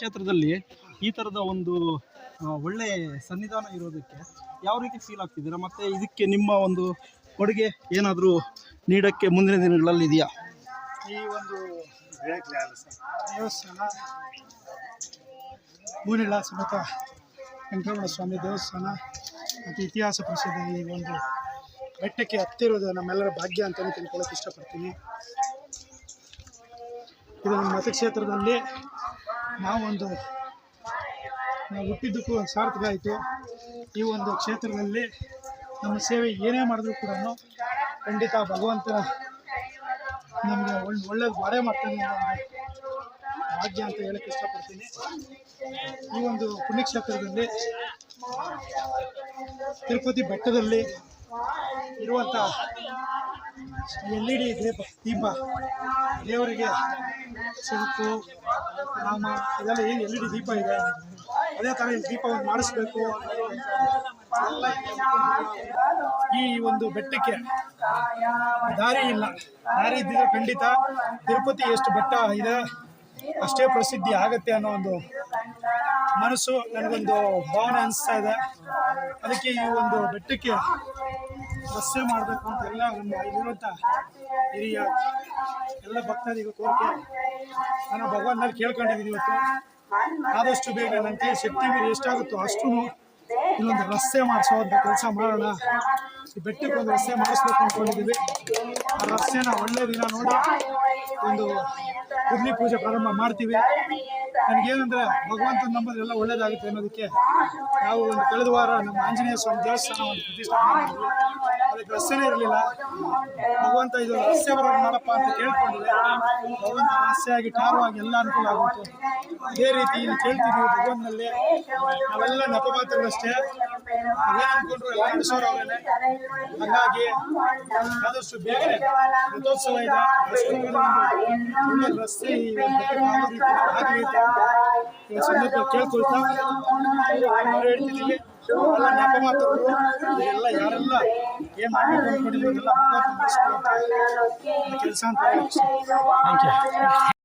ಕ್ಷೇತ್ರದಲ್ಲಿ ಈ ಥರದ ಒಂದು ಒಳ್ಳೆ ಸನ್ನಿಧಾನ ಇರೋದಕ್ಕೆ ಯಾವ ರೀತಿ ಫೀಲ್ ಆಗ್ತಿದ್ದೀರಾ? ಮತ್ತು ಇದಕ್ಕೆ ನಿಮ್ಮ ಒಂದು ಕೊಡುಗೆ ಏನಾದರೂ ನೀಡೋಕ್ಕೆ ಮುಂದಿನ ದಿನಗಳಲ್ಲಿ ಇದೆಯಾ? ಈ ಒಂದು ದೇವಸ್ಥಾನ ಭೂನಿಲ ಸಮೇತ ವೆಂಕಟರಮಣ ಸ್ವಾಮಿ ದೇವಸ್ಥಾನ ಮತ್ತು ಇತಿಹಾಸ ಪ್ರಸಿದ್ಧ ಈ ಒಂದು ಬೆಟ್ಟಕ್ಕೆ ಹತ್ತಿರೋದು ನಮ್ಮೆಲ್ಲರ ಭಾಗ್ಯ ಅಂತಲೇ ತಿಳ್ಕೊಳ್ಳೋಕೆ ಇಷ್ಟಪಡ್ತೀನಿ. ಇದು ನಮ್ಮ ಮತಕ್ಷೇತ್ರದಲ್ಲಿ ನಾವೊಂದು ನಾವು ಹುಟ್ಟಿದ್ದಕ್ಕೂ ಸಾರ್ಥಕ ಆಯಿತು. ಈ ಒಂದು ಕ್ಷೇತ್ರದಲ್ಲಿ ನಮ್ಮ ಸೇವೆ ಏನೇ ಮಾಡಿದ್ರು ಕೂಡ ಖಂಡಿತ ಭಗವಂತನ ನಮಗೆ ಒಳ್ಳೆ ಒಳ್ಳೇದು ಬಾರೆ ಮಾಡ್ತಾನೆ ಭಾಗ್ಯ ಅಂತ ಹೇಳಕ್ಕೆ ಇಷ್ಟಪಡ್ತೀನಿ. ಈ ಒಂದು ಪುಣ್ಯಕ್ಷೇತ್ರದಲ್ಲಿ ತಿರುಪತಿ ಬೆಟ್ಟದಲ್ಲಿ ಇರುವಂಥ ಎಲ್ ಇ ಡಿ ದೀಪ ದೀಪ. ದೇವರಿಗೆ ಸಿಲ್ಕು ರಾಮ, ಇದೆಲ್ಲ ಏನು ಎಲ್ ಇ ಡಿ ದೀಪ ಇದೆ? ಅದೇ ಥರ ಈ ದೀಪವನ್ನು ಮಾಡಿಸ್ಬೇಕು. ಈ ಒಂದು ಬೆಟ್ಟಕ್ಕೆ ದಾರಿ ಇಲ್ಲ. ದಾರಿ ಇದ್ದಿದ್ರೆ ಖಂಡಿತ ತಿರುಪತಿ ಎಷ್ಟು ಬೆಟ್ಟ ಇದೆ, ಅಷ್ಟೇ ಪ್ರಸಿದ್ಧಿ ಆಗತ್ತೆ ಅನ್ನೋ ಒಂದು ಮನಸ್ಸು, ನನಗೊಂದು ಭಾವನೆ ಅನಿಸ್ತಾ ಇದೆ. ಅದಕ್ಕೆ ಈ ಒಂದು ಬೆಟ್ಟಕ್ಕೆ ರಸ್ತೆ ಮಾಡಬೇಕು ಅಂತ ಎಲ್ಲ ನಮ್ಮ ಇಲ್ಲಿರುವಂಥ ಹಿರಿಯ ಎಲ್ಲ ಭಕ್ತಾದಿಗಳು ಕೋರಿಕೆ. ನಾನು ಭಗವಾನಲ್ಲಿ ಕೇಳ್ಕೊಂಡಿದ್ದೀನಿ ಇವತ್ತು. ಆದಷ್ಟು ಬೇಗ ನನ್ನ ಕೈ ಶಕ್ತಿ ಮೀರಿ ಎಷ್ಟಾಗುತ್ತೋ ಅಷ್ಟು ಇಲ್ಲೊಂದು ರಸ್ತೆ ಮಾಡಿಸೋವಂಥ ಕೆಲಸ ಮಾಡೋಣ. ಈ ಬೆಟ್ಟಕ್ಕೆ ಒಂದು ರಸ್ತೆ ಮಾಡಿಸ್ಬೇಕು ಅಂದ್ಕೊಂಡಿದ್ದೀವಿ. ಆ ರಸ್ತೆನ ಒಳ್ಳೆ ದಿನ ನೋಡಿ ಒಂದು ಕುರ್ಲಿ ಪೂಜೆ ಪ್ರಾರಂಭ ಮಾಡ್ತೀವಿ. ನನಗೇನಂದ್ರೆ ಭಗವಂತನ ನಂಬರ್ ಎಲ್ಲ ಒಳ್ಳೇದಾಗುತ್ತೆ ಅನ್ನೋದಕ್ಕೆ ನಾವು ಒಂದು ಕಳೆದ ವಾರ ನಮ್ಮ ಆಂಜನೇಯ ಸ್ವಾಮಿ ದೇವಸ್ಥಾನ ಒಂದು ಪ್ರತಿಷ್ಠಾಪನೆ ಅದಕ್ಕೆ ರಸ್ತೆನೇ ಇರಲಿಲ್ಲ. ಭಗವಂತ ಇದು ರಸ್ತೆ ಬರೋದು ಮಾಡಪ್ಪ ಅಂತ ಕೇಳ್ಕೊಂಡಿದೆ. ಭಗವಂತ ರಸ್ತೆಯಾಗಿ ಟಾರವಾಗಿ ಎಲ್ಲ ಅನುಕೂಲ ಆಗುತ್ತೆ. ಅದೇ ರೀತಿ ಇಲ್ಲಿ ಕೇಳ್ತಿದ್ವಿ ಭಗವಂತನಲ್ಲಿ. ನಾವೆಲ್ಲ ನೆಪ ಎಲ್ಲ ಅನ್ಕೊಂಡ್ರು ಎಲ್ಲ ನಡೆಸೋರು ಅವರೇನೆ. ಹಾಗಾಗಿ ಆದಷ್ಟು ಬೇಗನೆ ರಥೋತ್ಸವ ಇದೆ. ರಸ್ತೆ ಆಗೋ ಆಗಲಿ ಸಂದರ್ಭ ಕೇಳ್ಕೊಳ್ತಾ ನಾವು ಹೇಳ್ತಿದ್ದೀವಿ ಎಲ್ಲ ನೆಪ ಎಲ್ಲ ಯಾರೆಲ್ಲ ಏನ್ ಮಾಡ್ಬೇಕು ಕೆಲಸ ಅಂತ ಥ್ಯಾಂಕ್ ಯು